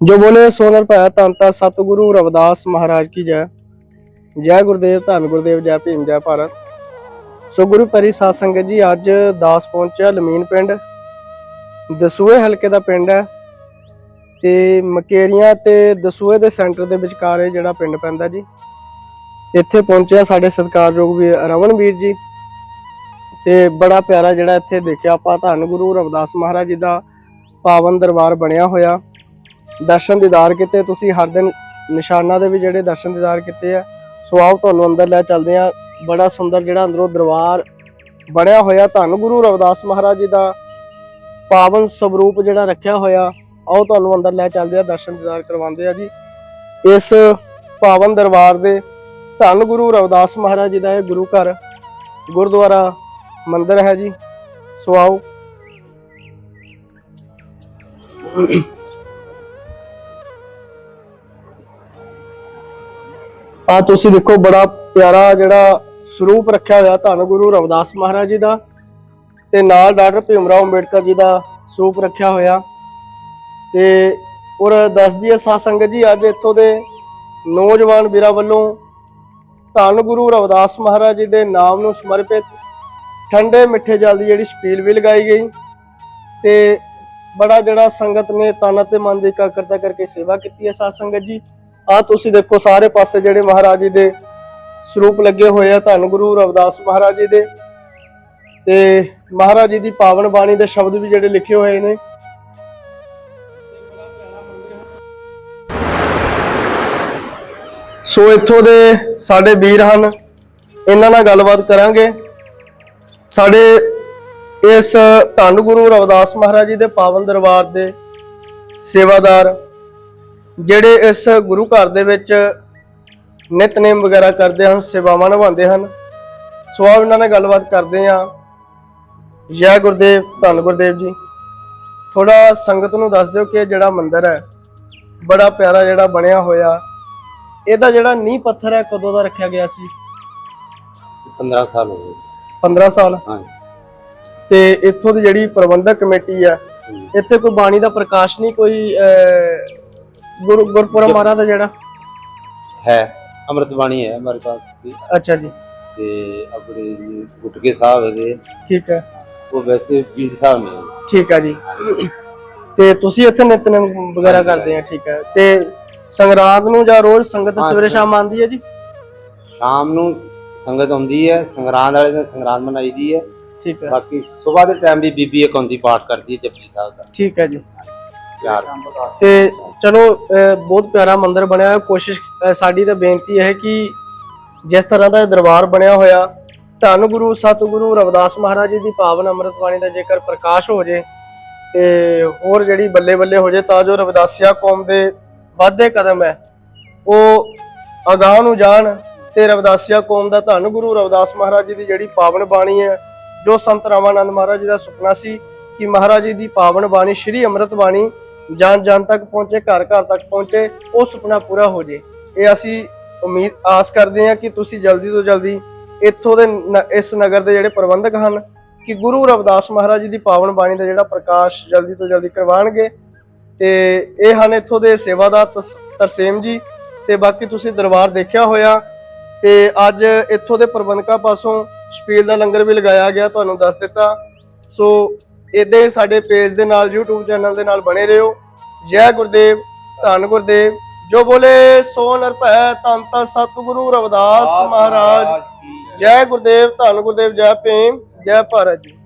ਜੋ ਬੋਲੇ ਸੋਨਰ ਭੈ ਤੰਤਾ ਸਤਿਗੁਰੂ ਰਵਿਦਾਸ ਮਹਾਰਾਜ ਕੀ ਜੈ। ਜੈ ਗੁਰਦੇਵ, ਧੰਨ ਗੁਰਦੇਵ, ਜੈ ਭੀਮ, ਜੈ ਭਾਰਤ। ਸੋ ਗੁਰੂ ਪਰੀ ਸਾਧ ਸੰਗਤ ਜੀ, ਅੱਜ ਦਾਸ ਪਹੁੰਚਿਆ ਲਮੀਨ ਪਿੰਡ। ਦਸੂਏ ਹਲਕੇ ਦਾ ਪਿੰਡ ਹੈ ਤੇ ਮਕੇਰੀਆਂ ਤੇ ਦਸੂਏ ਦੇ ਸੈਂਟਰ ਦੇ ਵਿਚਕਾਰ ਇਹ ਜਿਹੜਾ ਪਿੰਡ ਪੈਂਦਾ ਜੀ। ਇੱਥੇ ਪਹੁੰਚਿਆ ਸਾਡੇ ਸਤਿਕਾਰਯੋਗ ਵੀ ਰਵਨਵੀਰ ਜੀ। ਤੇ ਬੜਾ ਪਿਆਰਾ ਜਿਹੜਾ ਇੱਥੇ ਦੇਖਿਆ ਆਪਾਂ, ਧੰਨ ਗੁਰੂ ਰਵਿਦਾਸ ਮਹਾਰਾਜ ਜੀ ਦਾ ਪਾਵਨ ਦਰਬਾਰ ਬਣਿਆ ਹੋਇਆ। ਦਰਸ਼ਨ ਦੀਦਾਰ ਕੀਤੇ, ਤੁਸੀਂ ਹਰ ਦਿਨ ਨਿਸ਼ਾਨਾਂ ਦੇ ਵੀ ਜਿਹੜੇ ਦਰਸ਼ਨ ਦੀਦਾਰ ਕੀਤੇ ਆ। ਸੋ ਆਓ ਤੁਹਾਨੂੰ ਅੰਦਰ ਲੈ ਚੱਲਦੇ ਆ ਬੜਾ ਸੁੰਦਰ ਜਿਹੜਾ ਅੰਦਰੋਂ ਦਰਬਾਰ ਬਣਿਆ ਹੋਇਆ, ਧੰਨ ਗੁਰੂ ਰਵਿਦਾਸ ਮਹਾਰਾਜ ਜੀ ਦਾ ਪਾਵਨ ਸਰੂਪ ਜਿਹੜਾ ਰੱਖਿਆ ਹੋਇਆ, ਆਓ ਤੁਹਾਨੂੰ ਅੰਦਰ ਲੈ ਚੱਲਦੇ ਆ ਦਰਸ਼ਨ ਦੀਦਾਰ ਕਰਵਾਉਂਦੇ ਆ ਜੀ। ਇਸ ਪਾਵਨ ਦਰਬਾਰ ਦੇ ਧੰਨ ਗੁਰੂ ਰਵਿਦਾਸ ਮਹਾਰਾਜ ਜੀ ਦਾ ਇਹ ਗੁਰੂ ਘਰ, ਗੁਰਦੁਆਰਾ ਮੰਦਿਰ ਹੈ ਜੀ। ਸੋ ਆਓ। ਆ ਤੁਸੀਂ ਦੇਖੋ ਬੜਾ ਪਿਆਰਾ ਜਿਹੜਾ ਸਰੂਪ ਰੱਖਿਆ ਹੋਇਆ ਧੰਨ ਗੁਰੂ ਰਵਿਦਾਸ ਮਹਾਰਾਜ ਜੀ ਦਾ ਤੇ ਨਾਲ ਡਾਕਟਰ ਭੀਮਰਾਓ ਅੰਬੇਡਕਰ ਜੀ ਦਾ ਸਰੂਪ ਰੱਖਿਆ ਹੋਇਆ। ਤੇ ਔਰ ਦੱਸਦੀ ਹੈ ਸਾਧ ਸੰਗਤ ਜੀ, ਅੱਜ ਇੱਥੋਂ ਦੇ ਨੌਜਵਾਨ ਵੀਰਾਂ ਵੱਲੋਂ ਧੰਨ ਗੁਰੂ ਰਵਿਦਾਸ ਮਹਾਰਾਜ ਜੀ ਦੇ ਨਾਮ ਨੂੰ ਸਮਰਪਿਤ ਠੰਡੇ ਮਿੱਠੇ ਜਲ ਦੀ ਜਿਹੜੀ ਛਪੀਲ ਵੀ ਲਗਾਈ ਗਈ ਤੇ ਬੜਾ ਜਿਹੜਾ ਸੰਗਤ ਨੇ ਤਨ ਅਤੇ ਮਨ ਦੀ ਇਕਾਗਰਤਾ ਕਰਕੇ ਸੇਵਾ ਕੀਤੀ ਹੈ ਸਾਧ ਸੰਗਤ ਜੀ। ਆ ਤੁਸੀਂ ਦੇਖੋ ਸਾਰੇ ਪਾਸੇ ਜਿਹੜੇ ਮਹਾਰਾਜ ਜੀ ਦੇ ਸਰੂਪ ਲੱਗੇ ਹੋਏ ਆ, ਧੰਨ ਗੁਰੂ ਰਵਿਦਾਸ ਮਹਾਰਾਜ ਜੀ ਦੇ। ਤੇ ਮਹਾਰਾਜ ਜੀ ਦੀ ਪਾਵਨ ਬਾਣੀ ਦੇ ਸ਼ਬਦ ਵੀ ਜਿਹੜੇ ਲਿਖੇ ਹੋਏ ਨੇ। ਸੋ ਇੱਥੋਂ ਦੇ ਸਾਡੇ ਵੀਰ ਹਨ, ਇਹਨਾਂ ਨਾਲ ਗੱਲਬਾਤ ਕਰਾਂਗੇ। ਸਾਡੇ ਇਸ ਧੰਨ ਗੁਰੂ ਰਵਿਦਾਸ ਮਹਾਰਾਜ ਜੀ ਦੇ ਪਾਵਨ ਦਰਬਾਰ ਦੇ ਸੇਵਾਦਾਰ ਜਿਹੜੇ ਇਸ ਗੁਰੂ ਘਰ ਦੇ ਵਿੱਚ ਨਿਤਨੇਮ ਵਗੈਰਾ ਕਰਦੇ ਹਨ ਸੇਵਾਵਾਂ ਨਿਭਾਉਂਦੇ ਹਨ ਸੋ ਆਓ ਇਹਨਾਂ ਨਾਲ ਗੱਲਬਾਤ ਕਰਦੇ ਹਾਂ। ਜੈ ਗੁਰਦੇਵ ਧੰਨ ਗੁਰਦੇਵ ਜੀ। ਥੋੜਾ ਸੰਗਤ ਨੂੰ ਦੱਸ ਦਿਓ ਕਿ ਜਿਹੜਾ ਮੰਦਿਰ ਹੈ ਬੜਾ ਪਿਆਰਾ ਜਿਹੜਾ ਬਣਿਆ ਹੋਇਆ। ਇਹਦਾ ਜਿਹੜਾ ਨੀਂਹ ਪੱਥਰ ਹੈ ਕਦੋਂ ਦਾ ਰੱਖਿਆ ਗਿਆ ਸੀ? 15 ਸਾਲ ਹੋ ਗਏ। 15 ਸਾਲ? ਹਾਂ ਤੇ ਇੱਥੋਂ ਦੀ ਜਿਹੜੀ ਪ੍ਰਬੰਧਕ ਕਮੇਟੀ ਹੈ ਇੱਥੇ ਕੋਈ ਬਾਣੀ ਦਾ ਪ੍ਰਕਾਸ਼ ਨਹੀਂ ਕੋਈ ਅਹ, ਗੁਰੂ ਗੁਰਪੁਰਬ ਮਹਾਰਾਜ ਦਾ ਜਿਹੜਾ ਹੈ ਅੰਮ੍ਰਿਤ ਬਾਣੀ ਹੈ ਹਮਾਰੇ ਪਾਸ भी ਅੱਛਾ ਜੀ ਤੇ ਆਪਣੇ ये गुटके साहब है ਠੀਕ ਹੈ वो वैसे पीर साहब में है। ਠੀਕ ਹੈ ਜੀ ਤੇ ਤੁਸੀਂ ਇੱਥੇ ਨਿਤਨੇਮ ਵਗੈਰਾ ਹਾਂਜੀ, ਕਰਦੇ ਆ ਠੀਕ ਹੈ ਤੇ ਸੰਗਰਾਂਦ ਨੂੰ ਜਾਂ ਰੋਜ਼ ਸੰਗਤ ਹਾਂ, ਸਵੇਰੇ ਸਰ। ਸ਼ਾਮ ਆਉਂਦੀ ਹੈ ਜੀ ਸ਼ਾਮ ਨੂੰ ਸੰਗਤ ਆਉਂਦੀ ਹੈ ਸੰਗਰਾਂਦ ਵਾਲੇ ਦਿਨ ਸੰਗਰਾਂਦ ਮਨਾਈ ਦੀ ਹੈ ਠੀਕ ਹੈ ਬਾਕੀ ਸਵੇਰ ਦੇ ਟਾਈਮ ਵੀ ਬੀਬੀ ਇੱਕ ਆਉਂਦੀ ਪਾਠ ਕਰਦੀ ਹੈ ਜਪਜੀ ਸਾਹਿਬ ਦਾ ਠੀਕ ਹੈ ਜੀ ਯਾਰ ਤੇ ਚਲੋ ਬਹੁਤ ਪਿਆਰਾ ਮੰਦਿਰ ਬਣਿਆ ਹੈ ਕੋਸ਼ਿਸ਼ ਸਾਡੀ ਤਾਂ ਬੇਨਤੀ ਹੈ ਕਿ ਜਿਸ ਤਰ੍ਹਾਂ ਦਾ ਇਹ ਦਰਬਾਰ ਬਣਿਆ ਹੋਇਆ, ਧੰਨ ਗੁਰੂ, ਸਤਿਗੁਰੂ ਰਵਿਦਾਸ ਮਹਾਰਾਜ ਜੀ ਦੀ ਪਾਵਨ ਅੰਮ੍ਰਿਤ ਬਾਣੀ ਦਾ ਜੇਕਰ ਪ੍ਰਕਾਸ਼ ਹੋ ਜੇ ਤੇ ਹੋਰ ਜਿਹੜੀ ਬੱਲੇ ਬੱਲੇ ਹੋ ਜੇ, ਤਾਂ ਜੋ ਰਵਿਦਾਸਿਆ ਕੌਮ ਦੇ ਵਾਧੇ ਕਦਮ ਹੈ, ਉਹ ਅਗਾਹ ਨੂੰ ਜਾਣ ਤੇ ਰਵਿਦਾਸੀਆ ਕੌਮ ਦਾ ਧੰਨ ਗੁਰੂ ਰਵਿਦਾਸ ਮਹਾਰਾਜ ਜੀ ਦੀ ਜਿਹੜੀ ਪਾਵਨ ਬਾਣੀ ਹੈ, ਜੋ ਸੰਤ ਰਾਮਾਨੰਦ ਮਹਾਰਾਜ ਜੀ ਦਾ ਸੁਪਨਾ ਸੀ ਕਿ ਮਹਾਰਾਜ ਜੀ ਦੀ ਪਾਵਨ ਬਾਣੀ ਸ਼੍ਰੀ ਅੰਮ੍ਰਿਤ ਬਾਣੀ ਜਾਨ ਜਾਨ ਤੱਕ ਪਹੁੰਚੇ, ਘਰ ਘਰ ਤੱਕ ਪਹੁੰਚੇ, ਉਹ ਸੁਪਨਾ ਪੂਰਾ ਹੋ ਜੇ। ਇਹ ਅਸੀਂ ਉਮੀਦ, ਆਸ ਕਰਦੇ ਹਾਂ ਕਿ ਤੁਸੀਂ ਜਲਦੀ ਤੋਂ ਜਲਦੀ ਇੱਥੋਂ ਦੇ ਨ- ਇਸ ਨਗਰ ਦੇ ਜਿਹੜੇ ਪ੍ਰਬੰਧਕ ਹਨ, ਕਿ ਗੁਰੂ ਰਵਿਦਾਸ ਮਹਾਰਾਜ ਜੀ ਦੀ ਪਾਵਨ ਬਾਣੀ ਦਾ ਜਿਹੜਾ ਪ੍ਰਕਾਸ਼ ਜਲਦੀ ਤੋਂ ਜਲਦੀ ਕਰਵਾਉਣਗੇ। ਤੇ ਇਹ ਹਨ ਇੱਥੋਂ ਦੇ ਸੇਵਾਦਾਰ ਤਸ- ਤਰਸੇਮ ਜੀ, ਤੇ ਬਾਕੀ ਤੁਸੀਂ ਦਰਬਾਰ ਦੇਖਿਆ ਹੋਇਆ। ਤੇ ਅੱਜ ਇੱਥੋਂ ਦੇ ਪ੍ਰਬੰਧਕਾਂ ਪਾਸੋਂ ਸ਼ਪੀਲ ਦਾ ਲੰਗਰ ਵੀ ਲਗਾਇਆ ਗਿਆ, ਤੁਹਾਨੂੰ ਦੱਸ ਦਿੱਤਾ। ਸੋ ਇਦਾਂ ਹੀ ਸਾਡੇ ਪੇਜ ਦੇ ਨਾਲ YouTube ਚੈਨਲ ਦੇ ਨਾਲ ਬਣੇ ਰਹੋ। ਜੈ ਗੁਰਦੇਵ ਧੰਨ ਗੁਰਦੇਵ। ਜੋ ਬੋਲੇ ਸੋ ਨਰ ਭੈ ਧੰਨ ਧੰਨ ਸਤਿਗੁਰੂ ਰਵਿਦਾਸ ਮਹਾਰਾਜ। ਜੈ ਗੁਰਦੇਵ ਧੰਨ ਗੁਰਦੇਵ ਜੈ ਭੀਮ ਜੈ ਭਾਰਤ ਜੀ।